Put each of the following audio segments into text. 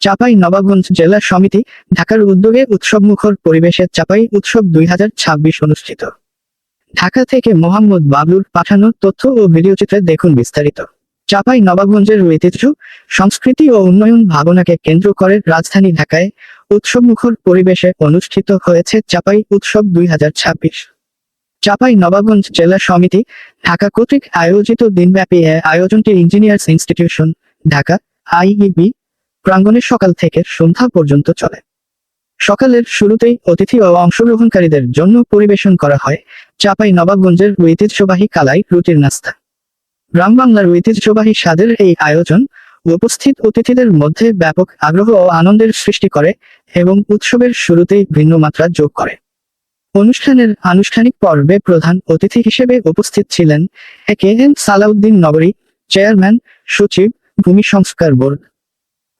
চাপাই নবাবগঞ্জ জেলা সমিতি, ঢাকার উদ্যোগে উৎসবমুখর পরিবেশে চাপাই উৎসব দুই হাজার ছাব্বিশ অনুষ্ঠিত। ঢাকা থেকে মোহাম্মদ বাবলুর পাঠানো তথ্য ও ভিডিওচিত্রে দেখুন বিস্তারিত। চাপাই নবাবগঞ্জের ঐতিহ্য, সংস্কৃতি ও উন্নয়ন ভাবনাকে কেন্দ্র করে রাজধানী ঢাকায় উৎসবমুখর পরিবেশে অনুষ্ঠিত হয়েছে চাপাই উৎসব দুই হাজার ছাব্বিশ। চাপাই নবাবগঞ্জ জেলা সমিতি, ঢাকা কর্তৃক আয়োজিত দিনব্যাপী আয়োজনটি ইঞ্জিনিয়ার্স ইনস্টিটিউশন, ঢাকা, আইইবি প্রাঙ্গণে সকাল থেকে সন্ধ্যা পর্যন্ত চলে। সকালের শুরুতেই অতিথি ও অংশগ্রহণকারীদের জন্য পরিবেশন করা হয় চাপাই নবাবগঞ্জের ঐতিহ্যবাহী কালাই রুটির নাস্তা। গ্রাম বাংলার ঐতিহ্যবাহী স্বাদের এই আয়োজন উপস্থিত অতিথিদের মধ্যে ব্যাপক আগ্রহ ও আনন্দের সৃষ্টি করে এবং উৎসবের শুরুতেই ভিন্ন মাত্রা যোগ করে। অনুষ্ঠানের আনুষ্ঠানিক পর্বে প্রধান অতিথি হিসেবে উপস্থিত ছিলেন এ কে এম সালাউদ্দিন নগরী চেয়ারম্যান সচিব ভূমি সংস্কার বোর্ড।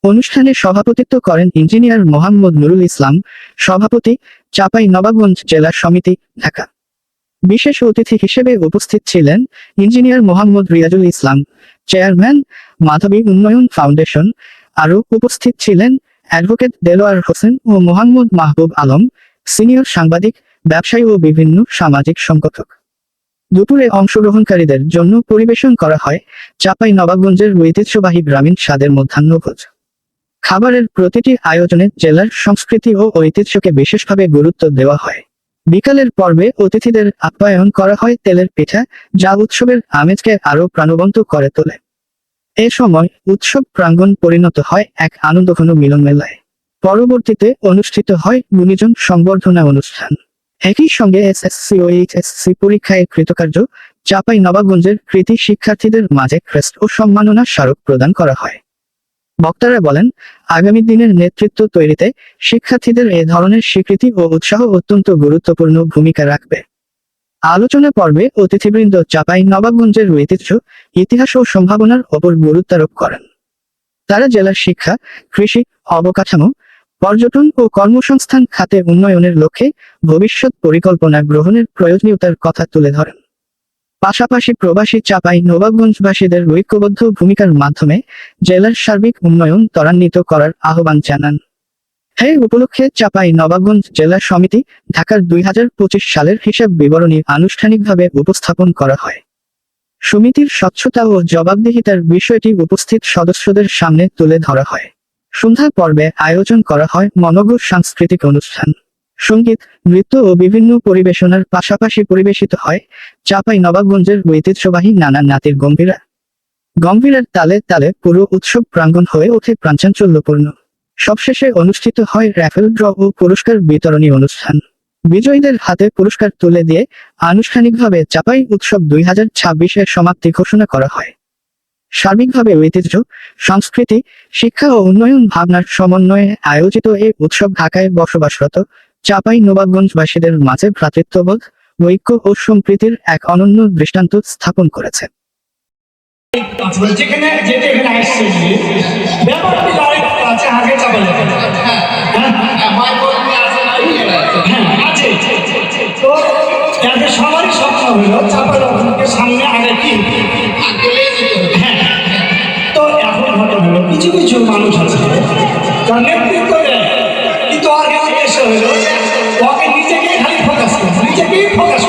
অনুষ্ঠানে সভাপতিত্ব করেন ইঞ্জিনিয়ার মোহাম্মদ নুরুল ইসলাম, সভাপতি চাপাই নবাবগঞ্জ জেলা সমিতি, ঢাকা। বিশেষ অতিথি হিসেবে উপস্থিত ছিলেন engineer Mohammad Riazul Islam, chairman Madhabi Unnayan foundation, আরও উপস্থিত ছিলেন অ্যাডভোকেট দেলোয়ার হোসেন ও মোহাম্মদ মাহবুব আলম, সিনিয়র সাংবাদিক, ব্যবসায়ী ও বিভিন্ন সামাজিক সংগঠক। দুপুরে অংশগ্রহণকারীদের জন্য পরিবেশন করা হয় চাপাই নবাবগঞ্জের ঐতিহ্যবাহী গ্রামীণ স্বাদের মধ্যাহ্নভোজ। খাবারের প্রতিটি আয়োজনে জেলার সংস্কৃতি ও ঐতিহ্যকে বিশেষভাবে গুরুত্ব দেওয়া হয়। বিকালের পর্বে অতিথিদের আপ্যায়ন করা হয় তেলের পিঠা, যা উৎসবের আমেজকে আরও প্রাণবন্ত করে তোলে। এ সময় উৎসব প্রাঙ্গণ পরিণত হয় এক আনন্দঘন মিলন মেলায় পরবর্তীতে অনুষ্ঠিত হয় গুণীজন সংবর্ধনা অনুষ্ঠান। একই সঙ্গে এসএসসি ও এইচএসসি পরীক্ষায় কৃতকার্য চাপাই নবাবগঞ্জের কৃতি শিক্ষার্থীদের মাঝে ক্রেস্ট ও সম্মাননা স্মারক প্রদান করা হয়। বক্তারা বলেন, আগামী দিনের নেতৃত্ব তৈরিতে শিক্ষার্থীদের এ ধরনের স্বীকৃতি ও উৎসাহ অত্যন্ত গুরুত্বপূর্ণ ভূমিকা রাখবে। আলোচনা পর্বে অতিথিবৃন্দ চাপাই নবাবগঞ্জের ঐতিহ্য, ইতিহাস ও সম্ভাবনার ওপর গুরুত্বারোপ করেন। তারা জেলার শিক্ষা, কৃষি, অবকাঠামো, পর্যটন ও কর্মসংস্থান খাতে উন্নয়নের লক্ষ্যে ভবিষ্যৎ পরিকল্পনা গ্রহণের প্রয়োজনীয়তার কথা তুলে ধরেন। পাশাপাশি প্রবাসী চাপাই নবাবগঞ্জবাসীদের ঐক্যবদ্ধ ভূমিকার মাধ্যমে জেলার সার্বিক উন্নয়ন ত্বরান্বিত করার আহ্বান জানান। এই উপলক্ষে চাপাই নবাবগঞ্জ জেলা সমিতি ঢাকার দুই হাজার পঁচিশ সালের হিসাব বিবরণী আনুষ্ঠানিকভাবে উপস্থাপন করা হয়। সমিতির স্বচ্ছতা ও জবাবদিহিতার বিষয়টি উপস্থিত সদস্যদের সামনে তুলে ধরা হয়। সন্ধ্যা পর্বে আয়োজন করা হয় মনগর সাংস্কৃতিক অনুষ্ঠান। সংগীত, নৃত্য ও বিভিন্ন পরিবেশনার পাশাপাশি পরিবেশিত হয় চাপাই নবাবগঞ্জের ঐতিহ্যবাহী নানা নাতির গম্ভীরা। গম্ভীরার তালে তালে পুরো উৎসব প্রাঙ্গণ হয়ে ওঠে প্রাঞ্চাঞ্চল্যপূর্ণ। সবশেষে অনুষ্ঠিত হয় র্যাফেল ড্র ও পুরস্কার বিতরণী অনুষ্ঠান। বিজয়ীদের হাতে পুরস্কার তুলে দিয়ে আনুষ্ঠানিকভাবে চাপাই উৎসব দুই হাজার ছাব্বিশের সমাপ্তি ঘোষণা করা হয়। সার্বিকভাবে ঐতিহ্য, সংস্কৃতি, শিক্ষা ও উন্নয়ন ভাবনার সমন্বয়ে আয়োজিত এই উৎসব ঢাকায় বসবাসরত চাপাই নবাবগঞ্জবাসীদের মাঝে ভ্রাতৃত্ববোধ, ঐক্য ও সম্প্রীতির এক অনন্য দৃষ্টান্ত স্থাপন করেছে। হ্যাঁ হ্যাঁ। কিছু কিছু মানুষ আছে যার নেতৃত্ব দেয়, কিন্তু আগে ওকে নিজেকেই খালি ফোকাস করো। নিচে গিয়ে ফোকাস